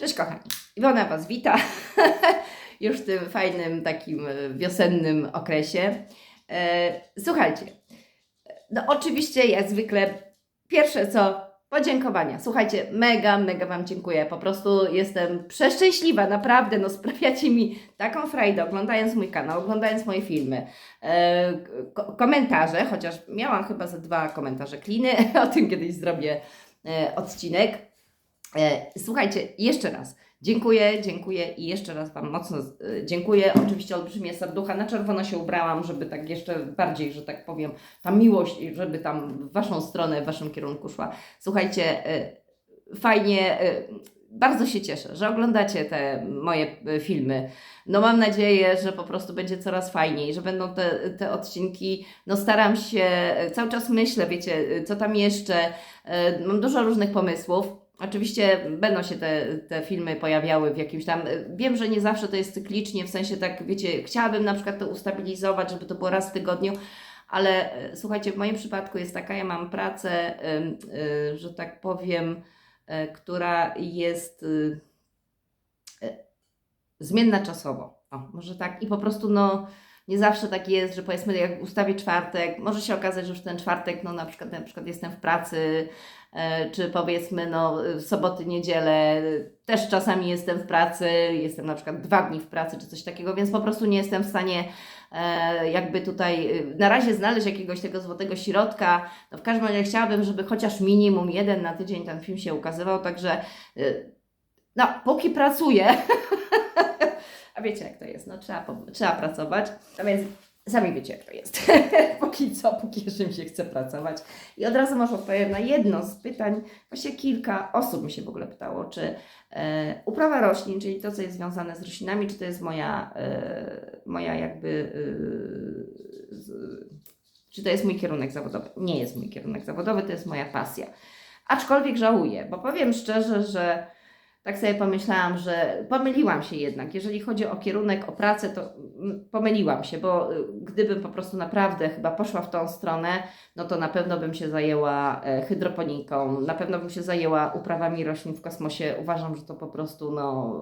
Cześć kochani, Iwona Was wita już w tym fajnym takim e, wiosennym okresie. E, Słuchajcie, no oczywiście jak zwykle pierwsze co podziękowania. Słuchajcie, mega, mega Wam dziękuję. Po prostu jestem przeszczęśliwa, naprawdę. No sprawiacie mi taką frajdę oglądając mój kanał, oglądając moje filmy. E, ko- komentarze, chociaż miałam chyba ze dwa komentarze kliny, o tym kiedyś zrobię odcinek. E, Słuchajcie, jeszcze raz. Dziękuję, dziękuję i jeszcze raz Wam mocno e, dziękuję. Oczywiście olbrzymie serducha. Na czerwono się ubrałam, żeby tak jeszcze bardziej, że tak powiem, ta miłość, żeby tam w Waszą stronę, w Waszym kierunku szła. Słuchajcie, e, fajnie, bardzo się cieszę, że oglądacie te moje filmy. No mam nadzieję, że po prostu będzie coraz fajniej, że będą te, te odcinki, no staram się, cały czas myślę, wiecie, co tam jeszcze, Mam dużo różnych pomysłów. Oczywiście będą się te, te filmy pojawiały w jakimś tam. Wiem, że nie zawsze to jest cyklicznie, w sensie tak, wiecie, chciałabym na przykład to ustabilizować, żeby to było raz w tygodniu, ale e, słuchajcie, w moim przypadku jest taka, ja mam pracę, e, że tak powiem, e, która jest zmienna czasowo. O, może tak. I po prostu no. Nie zawsze tak jest, że powiedzmy, jak ustawię czwartek, może się okazać, że już ten czwartek, no na przykład, na przykład jestem w pracy, e, czy powiedzmy, no soboty, niedzielę, też czasami jestem w pracy, jestem na przykład dwa dni w pracy, czy coś takiego, więc po prostu nie jestem w stanie e, jakby tutaj e, na razie znaleźć jakiegoś tego złotego środka. No w każdym razie chciałabym, żeby chociaż minimum jeden na tydzień ten film się ukazywał, także no, póki pracuję, a wiecie jak to jest, no trzeba, trzeba pracować, a więc sami wiecie jak to jest. póki co, póki jeszcze mi się chce pracować. I od razu może odpowiem na jedno z pytań, właśnie kilka osób mi się w ogóle pytało, czy e, uprawa roślin, czyli to, co jest związane z roślinami, czy to jest moja, e, moja jakby, e, z, czy to jest mój kierunek zawodowy. Nie jest mój kierunek zawodowy, to jest moja pasja. Aczkolwiek żałuję, bo powiem szczerze, że tak sobie pomyślałam, że pomyliłam się jednak. Jeżeli chodzi o kierunek, o pracę, to mm, pomyliłam się, bo y, gdybym po prostu naprawdę chyba poszła w tą stronę, no to na pewno bym się zajęła e, hydroponiką, na pewno bym się zajęła uprawami roślin w kosmosie. Uważam, że to po prostu no,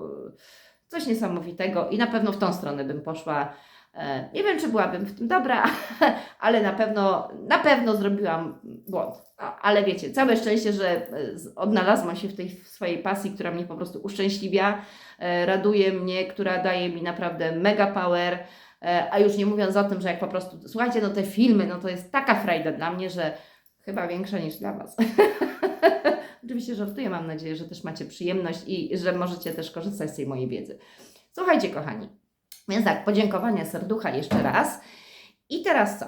coś niesamowitego i na pewno w tą stronę bym poszła. E, Nie wiem, czy byłabym w tym dobra, ale na pewno, na pewno zrobiłam błąd. Ale wiecie, całe szczęście, że e, odnalazłam się w tej swojej pasji, która mnie po prostu uszczęśliwia, e, raduje mnie, która daje mi naprawdę mega power. A już nie mówiąc o tym, że jak po prostu, słuchajcie, no te filmy, no to jest taka frajda dla mnie, że chyba większa niż dla Was. Oczywiście żartuję, mam nadzieję, że też macie przyjemność i że możecie też korzystać z tej mojej wiedzy. Słuchajcie, kochani, więc tak, podziękowania serducha jeszcze raz. I teraz co?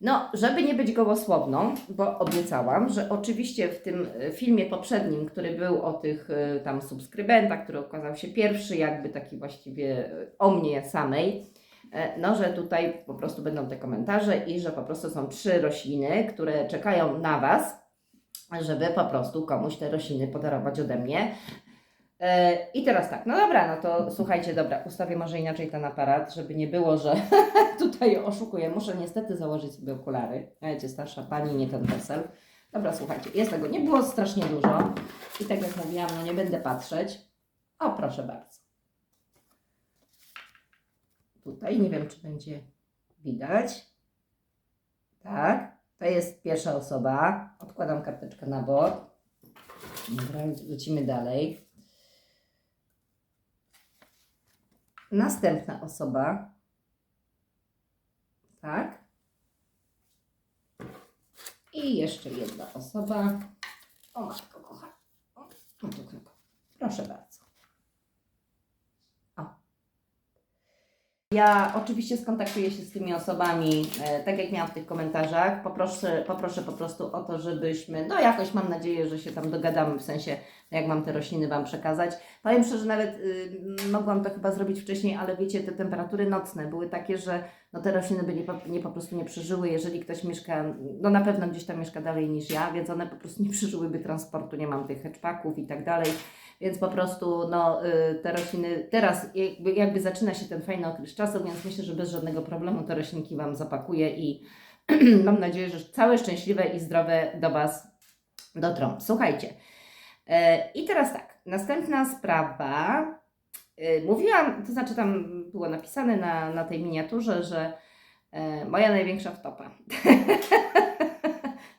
No, żeby nie być gołosłowną, bo obiecałam, że oczywiście w tym e, filmie poprzednim, który był o tych e, tam subskrybentach, który okazał się pierwszy, jakby taki właściwie e, o mnie samej, no, że tutaj po prostu będą te komentarze i że po prostu są trzy rośliny, które czekają na Was, żeby po prostu komuś te rośliny podarować ode mnie. E, I teraz tak, no dobra, no to słuchajcie, dobra, ustawię może inaczej ten aparat, żeby nie było, że tutaj oszukuję. Muszę niestety założyć sobie okulary. Wiecie, starsza pani, nie ten PESEL. Dobra, słuchajcie, jest tego, nie było strasznie dużo. I tak jak mówiłam, no nie będę patrzeć. O, proszę bardzo. Tutaj, nie wiem, czy będzie widać. Tak, to jest pierwsza osoba. Odkładam karteczkę na bok. Dobra, lecimy dalej. Następna osoba. Tak. I jeszcze jedna osoba. O matko kochana. O, to krótko. Proszę bardzo. O. Ja oczywiście skontaktuję się z tymi osobami, e, tak jak miałam w tych komentarzach. Poproszę, poproszę po prostu o to, żebyśmy, no jakoś mam nadzieję, że się tam dogadamy, w sensie jak mam te rośliny Wam przekazać. Powiem szczerze, nawet y, mogłam to chyba zrobić wcześniej, ale wiecie, te temperatury nocne były takie, że no, te rośliny by nie, nie po prostu nie przeżyły. Jeżeli ktoś mieszka, no na pewno gdzieś tam mieszka dalej niż ja, więc one po prostu nie przeżyłyby transportu, nie mam tych hatchpacków i tak dalej. Więc po prostu no, y, te rośliny, teraz jakby, jakby zaczyna się ten fajny okres czasu, więc myślę, że bez żadnego problemu te roślinki Wam zapakuję i mam nadzieję, że całe szczęśliwe i zdrowe do Was dotrą. Słuchajcie, e, i teraz tak. następna sprawa. Y, Mówiłam, to znaczy tam było napisane na, na tej miniaturze, że e, moja największa wtopa.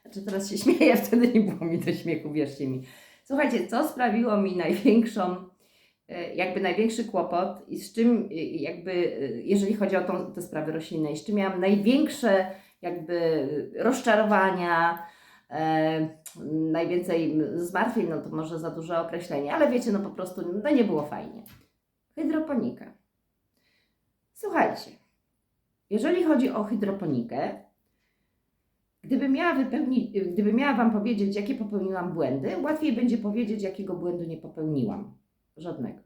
znaczy teraz się śmieję, wtedy nie było mi do śmiechu, wierzcie mi. Słuchajcie, co sprawiło mi największą, e, jakby największy kłopot i z czym e, jakby, e, jeżeli chodzi o tą, te sprawy roślinne, i z czym miałam największe jakby rozczarowania, e, najwięcej zmartwień, no to może za duże określenie, ale wiecie, no po prostu no nie było fajnie. Hydroponika. Słuchajcie, jeżeli chodzi o hydroponikę, gdybym miała, wypełnić, gdybym miała Wam powiedzieć, jakie popełniłam błędy, łatwiej będzie powiedzieć, jakiego błędu nie popełniłam. Żadnego.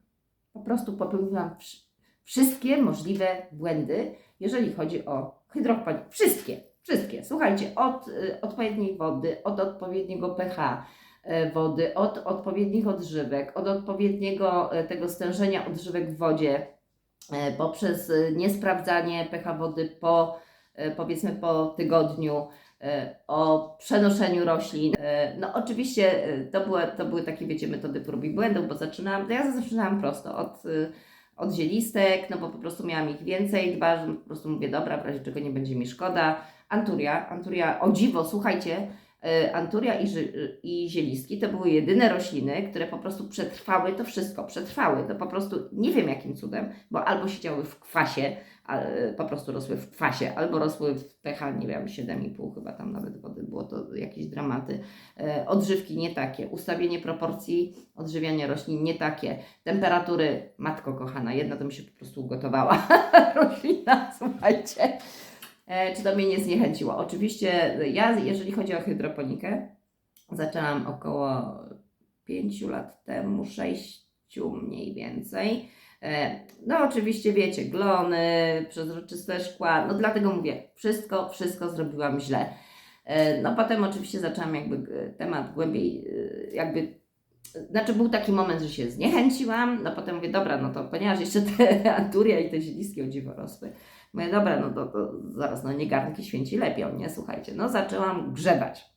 Po prostu popełniłam wsz- wszystkie możliwe błędy, jeżeli chodzi o hydroponikę. Wszystkie, wszystkie. Słuchajcie, od y, odpowiedniej wody, od odpowiedniego pH y, wody, od odpowiednich odżywek, od odpowiedniego y, tego stężenia odżywek w wodzie, poprzez niesprawdzanie pH wody po powiedzmy po tygodniu, y, o przenoszeniu roślin. Y, No oczywiście to były, to były takie, wiecie, metody prób i błędów, bo zaczynałam, ja zaczynałam prosto od, od zielistek, no bo po prostu miałam ich więcej, dwa, że po prostu mówię, dobra, w razie czego nie będzie mi szkoda. Anturia, Anturia, o dziwo, słuchajcie, Anturia i, i zielistki to były jedyne rośliny, które po prostu przetrwały to wszystko, przetrwały. To po prostu nie wiem jakim cudem, bo albo siedziały w kwasie, po prostu rosły w kwasie, albo rosły w pH, nie wiem, 7,5 chyba tam nawet wody było, to jakieś dramaty. E, Odżywki nie takie, ustawienie proporcji odżywiania roślin nie takie, temperatury, matko kochana, jedna to mi się po prostu ugotowała roślina, słuchajcie. E, Czy to mnie nie zniechęciło? Oczywiście ja, jeżeli chodzi o hydroponikę, zaczęłam około 5 lat temu, 6 mniej więcej. E, No oczywiście wiecie, glony, przezroczyste szkła, no dlatego mówię, wszystko, wszystko zrobiłam źle. E, No potem oczywiście zaczęłam jakby temat głębiej, jakby, znaczy był taki moment, że się zniechęciłam, no potem mówię, dobra, no to ponieważ jeszcze te anturia i te zielistki o dziwo rosły, mówię, dobra, no to, to zaraz, no nie garnki święci lepią, nie, słuchajcie, no zaczęłam grzebać.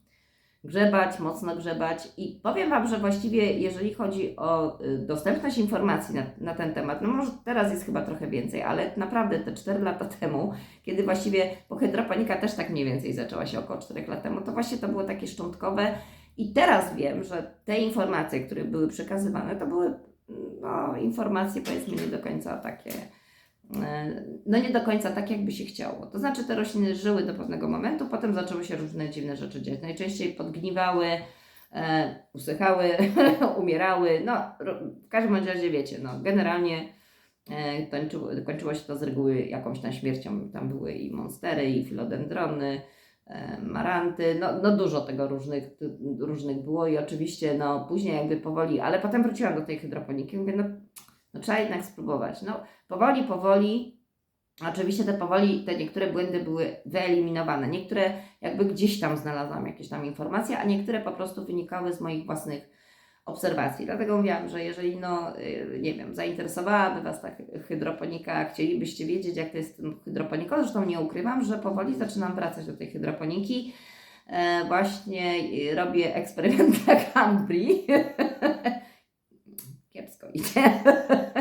Grzebać, mocno grzebać i powiem Wam, że właściwie jeżeli chodzi o y, dostępność informacji na, na ten temat, no może teraz jest chyba trochę więcej, ale naprawdę te 4 lata temu, kiedy właściwie, bo hydroponika też tak mniej więcej zaczęła się około 4 lat temu, to właśnie to było takie szczątkowe i teraz wiem, że te informacje, które były przekazywane, to były no, informacje powiedzmy nie do końca takie no nie do końca tak, jakby się chciało. To znaczy te rośliny żyły do pewnego momentu, potem zaczęły się różne dziwne rzeczy dziać. Najczęściej podgniwały, e, usychały, umierały. No, w każdym razie wiecie, no, generalnie e, kończyło, kończyło się to z reguły jakąś tam śmiercią. Tam były i monstery, i filodendrony, e, maranty, no, no dużo tego różnych, różnych było i oczywiście no później jakby powoli, ale potem wróciłam do tej hydroponiki i mówię, no, no trzeba jednak spróbować. No powoli, powoli, oczywiście te powoli, te niektóre błędy były wyeliminowane, niektóre jakby gdzieś tam znalazłam jakieś tam informacje, a niektóre po prostu wynikały z moich własnych obserwacji. Dlatego mówiłam, że jeżeli, no, y, nie wiem, zainteresowałaby Was ta hy- hydroponika, chcielibyście wiedzieć, jak to jest z tym hydroponiką, zresztą nie ukrywam, że powoli zaczynam wracać do tej hydroponiki. E, właśnie y, robię eksperyment na Cambri. Kiepsko idzie.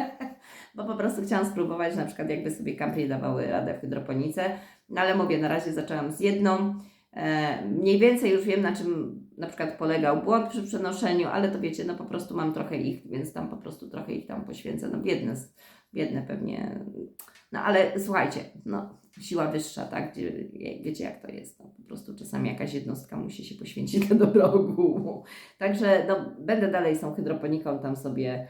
Bo po prostu chciałam spróbować na przykład, jakby sobie Cambri dawały radę w hydroponice. No ale mówię, na razie zaczęłam z jedną. E, mniej więcej już wiem, na czym na przykład polegał błąd przy przenoszeniu, ale to wiecie, no po prostu mam trochę ich, więc tam po prostu trochę ich tam poświęcę. No biedne, biedne pewnie. No ale słuchajcie, no siła wyższa, tak? Wiecie jak to jest. No, po prostu czasami jakaś jednostka musi się poświęcić dla dobra ogółu. Także no, będę dalej z tą hydroponiką tam sobie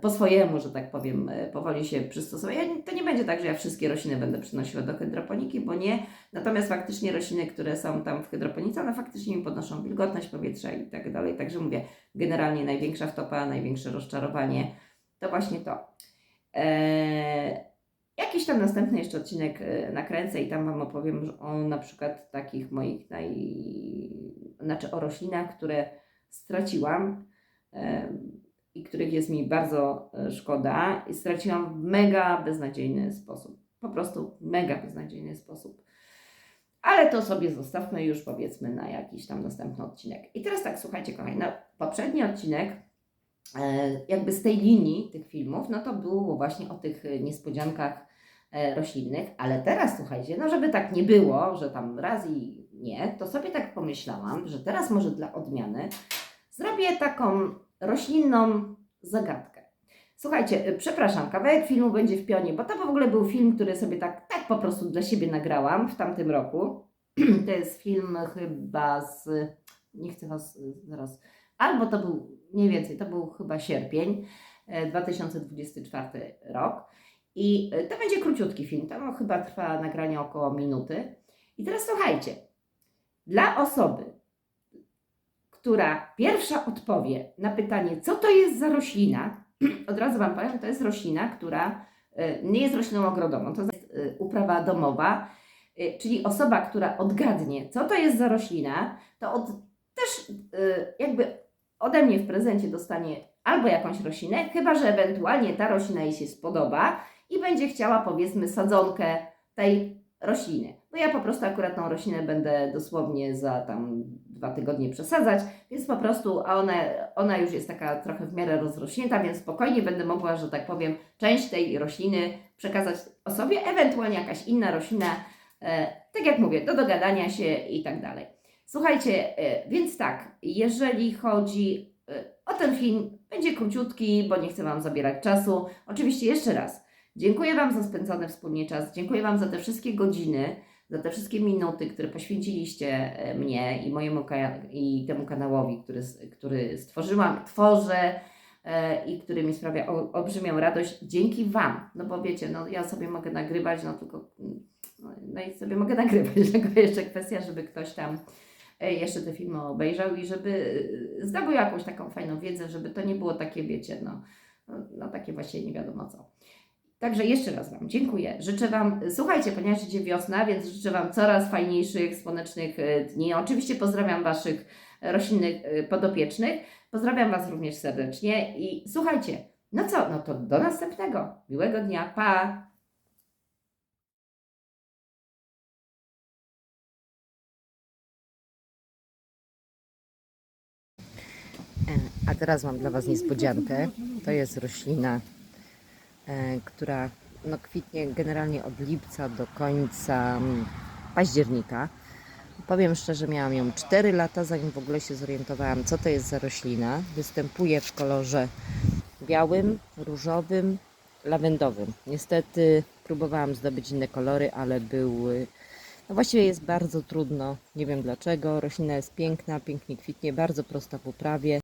po swojemu, że tak powiem, e, powoli się przystosować. To nie będzie tak, że ja wszystkie rośliny będę przynosiła do hydroponiki, bo nie. Natomiast faktycznie rośliny, które są tam w hydroponice, one faktycznie mi podnoszą wilgotność powietrza i tak dalej. Także mówię, generalnie największa wtopa, największe rozczarowanie to właśnie to. Eee, jakiś tam następny jeszcze odcinek e, nakręcę i tam Wam opowiem o na przykład takich moich naj... znaczy o roślinach, które straciłam e, i których jest mi bardzo e, szkoda i straciłam w mega beznadziejny sposób. Po prostu mega beznadziejny sposób. Ale to sobie zostawmy już powiedzmy na jakiś tam następny odcinek. I teraz tak, słuchajcie kochani, na poprzedni odcinek e, jakby z tej linii tych filmów, no to było właśnie o tych niespodziankach e, roślinnych, ale teraz słuchajcie, no żeby tak nie było, że tam raz i nie, to sobie tak pomyślałam, że teraz może dla odmiany zrobię taką roślinną zagadkę. Słuchajcie, y, przepraszam, kawałek filmu będzie w pionie, bo to w ogóle był film, który sobie tak, tak po prostu dla siebie nagrałam w tamtym roku. To jest film chyba z. Nie chcę was y, zaraz. Albo to był mniej więcej, to był chyba sierpień e, 2024 rok. I y, to będzie króciutki film, tam chyba trwa nagranie około minuty. I teraz słuchajcie, dla osoby, która pierwsza odpowie na pytanie, co to jest za roślina, od razu Wam powiem, to jest roślina, która y, nie jest rośliną ogrodową, to jest y, uprawa domowa, y, czyli osoba, która odgadnie, co to jest za roślina, to od, też jakby ode mnie w prezencie dostanie albo jakąś roślinę, chyba że ewentualnie ta roślina jej się spodoba i będzie chciała powiedzmy sadzonkę tej rośliny. Bo ja po prostu akurat tą roślinę będę dosłownie za tam dwa tygodnie przesadzać, więc po prostu, ona, ona już jest taka trochę w miarę rozrośnięta, więc spokojnie będę mogła, że tak powiem, część tej rośliny przekazać osobie, ewentualnie jakaś inna roślina, e, tak jak mówię, do dogadania się i tak dalej. Słuchajcie, e, więc tak, jeżeli chodzi e, o ten film, będzie króciutki, bo nie chcę Wam zabierać czasu. Oczywiście jeszcze raz, dziękuję Wam za spędzony wspólnie czas, dziękuję Wam za te wszystkie godziny, za te wszystkie minuty, które poświęciliście e, mnie i mojemu i temu kanałowi, który, który stworzyłam, tworzę e, i który mi sprawia olbrzymią radość dzięki Wam. No bo wiecie, no ja sobie mogę nagrywać, no tylko mm, no, no i sobie mogę nagrywać, tylko jeszcze kwestia, żeby ktoś tam e, jeszcze te filmy obejrzał i żeby zdobył jakąś taką fajną wiedzę, żeby to nie było takie, wiecie, no, no, no takie właśnie nie wiadomo co. Także jeszcze raz Wam dziękuję. Życzę Wam, słuchajcie, ponieważ idzie wiosna, więc życzę Wam coraz fajniejszych, słonecznych e, dni. Oczywiście pozdrawiam Waszych roślinnych e, podopiecznych. Pozdrawiam Was również serdecznie i słuchajcie, no co, no to do następnego. Miłego dnia, pa! A teraz mam dla Was niespodziankę. To jest roślina, e, która no, kwitnie generalnie od lipca do końca mm, października. Powiem szczerze, miałam ją 4 lata, zanim w ogóle się zorientowałam, co to jest za roślina. Występuje w kolorze białym, różowym, lawendowym. Niestety próbowałam zdobyć inne kolory, ale były. No właściwie jest bardzo trudno, nie wiem dlaczego. Roślina jest piękna, pięknie kwitnie, bardzo prosta w uprawie.